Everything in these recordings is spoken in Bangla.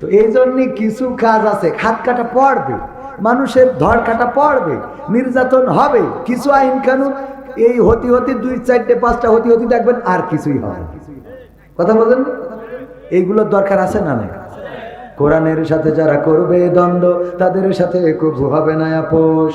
তো এই জন্যে কিছু কাজ আছে। খাত কাটা পড়বে, মানুষের ধর কাটা পড়বে, নির্যাতন হবে, কিছু আইন কানুন, এই হতি হতি দুই চারটে, পাঁচটা হতি হতি দেখবেন আর কিছুই হবে না। কথা বলেন? এইগুলোর দরকার আছে না নাই? কোরআনের সাথে যারা করবে দ্বন্দ্ব, তাদের সাথে কবু হবে না আপোষ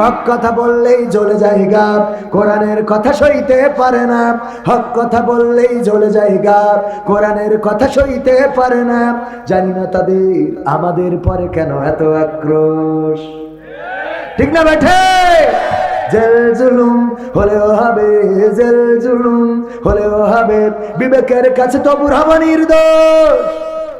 হক কথা বললেই জ্বলে যায় গাব, কোরআনের কথা সইতে পারে না। হক কথা বললেই জ্বলে যায় গাব, কোরআনের কথা সইতে পারে না। জানি না তাদের, আমাদের পরে কেন এত আক্রোশ। ঠিক না বেঠে? জেল জুলুম হলেও হবে, জেল জুলুম হলেও হবে। বিবেকের কাছে তবু হব নির্দোষ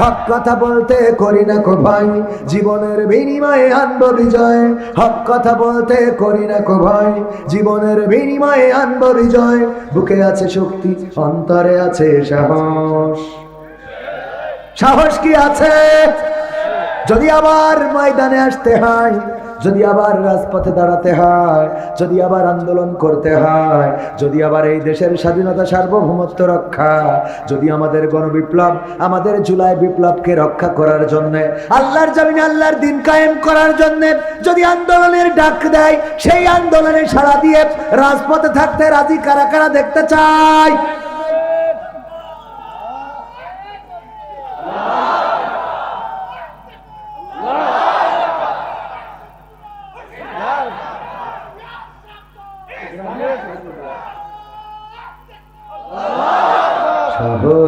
হক কথা বলতে করি না কো ভাই, জীবনের বিনিময়ে আনব বিজয়। হক কথা বলতে করি না কো ভাই, জীবনের বিনিময়ে আনব বিজয়। বুকে আছে শক্তি, অন্তরে আছে সাহস। সাহস কি আছে? যদি আবার ময়দানে আসতে হয় যদি আবার রাজপথে দাঁড়াতে হয়, যদি আবার আন্দোলন করতে হয়, যদি আবার এই দেশের স্বাধীনতা সার্বভৌমত্ব রক্ষা, যদি আমাদের গণবিপ্লব, আমাদের জুলাই বিপ্লবকে রক্ষা করার জন্য, আল্লাহর জমিনে আল্লাহর দিন কায়েম করার জন্য যদি আন্দোলনের ডাক দেয়, সেই আন্দোলনে সাড়া দিয়ে রাজপথে থাকতে রাজি কারা কারা দেখতে চায়?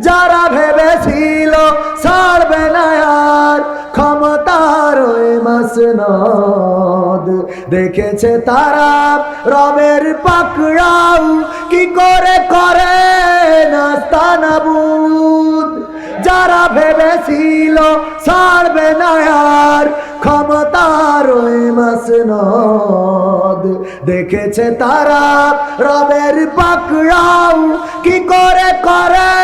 যারা ভেবেছিল ছাড়বে না আর ক্ষমতার ওই মাসনদ। দেখেছে তারা রবের পাকড়াও কি করে করে নাস্তানাবুদ যারা ভেবেছিল ছাড়বে না আর ক্ষমতার ওই মাসনদ। দেখেছে তারা রবের পাকড়াও কি করে করে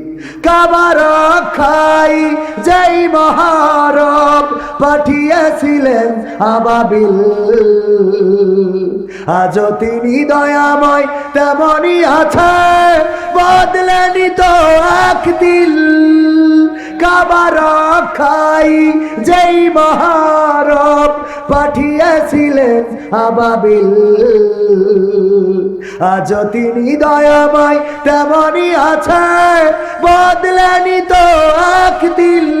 কাবার খাই যেই মহারব পাঠিয়েছিলেন আবাবিল। আজও তিনি দয়াময় তেমনই আছে, বদলেনি তো এক দিল কাবার খাই যেই মহারব পাঠিয়েছিলেন আবাবিল। আজ তিনি দয়াময় তেমনই আছে বদলেনি তো আখ দিল